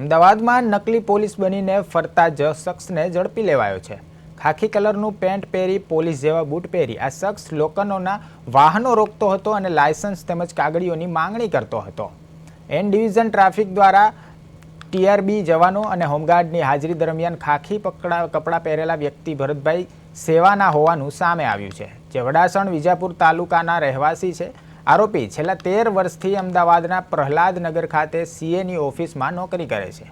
અમદાવાદમાં નકલી પોલીસ બનીને ફરતા જ શખ્સને ઝડપી લેવાયો છે. ખાખી કલરનું પેન્ટ પહેરી પોલીસ જેવા બૂટ પહેરી આ શખ્સ લોકોના વાહનો રોકતો હતો અને લાયસન્સ તેમજ કાગળીઓની માંગણી કરતો હતો. એન ડિવિઝન ટ્રાફિક દ્વારા ટીઆરબી જવાનો અને હોમગાર્ડની હાજરી દરમિયાન ખાખી પકડા કપડાં પહેરેલા વ્યક્તિ ભરતભાઈ સેવાના હોવાનું સામે આવ્યું છે. જે વડાસણ વિજાપુર તાલુકાના રહેવાસી છે. આરોપી છેલ્લા તેર વર્ષથી અમદાવાદના પ્રહલાદનગર ખાતે સીએની ઓફિસમાં નોકરી કરે છે.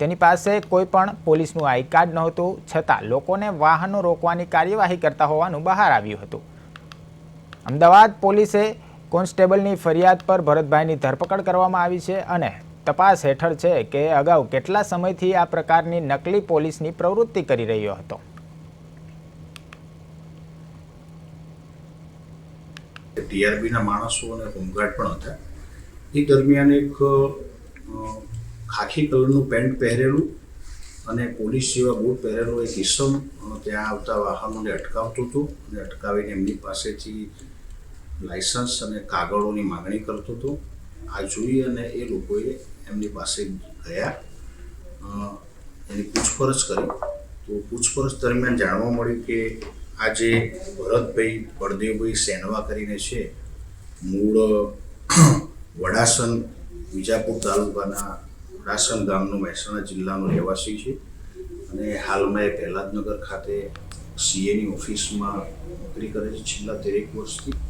તેની પાસે કોઈ પણ પોલીસનું આઈ કાર્ડ નહોતું, છતાં લોકોને વાહનો રોકવાની કાર્યવાહી કરતા હોવાનું બહાર આવ્યું હતું. અમદાવાદ પોલીસે કોન્સ્ટેબલની ફરિયાદ પર ભરતભાઈની ધરપકડ કરવામાં આવી છે અને તપાસ હેઠળ છે કે અગાઉ કેટલા સમયથી આ પ્રકારની નકલી પોલીસની પ્રવૃત્તિ કરી રહ્યો હતો. ટીઆરબીના માણસો અને હોમગાર્ડ પણ હતા. એ દરમિયાન એક ખાખી કલરનું પેન્ટ પહેરેલું અને પોલીસ જેવા બૂટ પહેરેલું એક ઇસમ ત્યાં આવતા વાહનોને અટકાવતું હતું અને અટકાવીને એમની પાસેથી લાયસન્સ અને કાગળોની માંગણી કરતો હતો. આ જોઈ અને એ લોકોએ એમની પાસે ગયા. એની પૂછપરછ કરી. તો પૂછપરછ દરમિયાન જાણવા મળ્યું કે આ જે ભરતભાઈ બળદેવભાઈ સેનવા કરીને છે, મૂળ વડાસન વિજાપુર તાલુકાના વડાસન ગામનો મહેસાણા જિલ્લાનો રહેવાસી છે અને હાલમાં એ પ્રહલાદનગર ખાતે સીએની ઓફિસમાં નોકરી કરે છે. છેલ્લા તેરેક વર્ષથી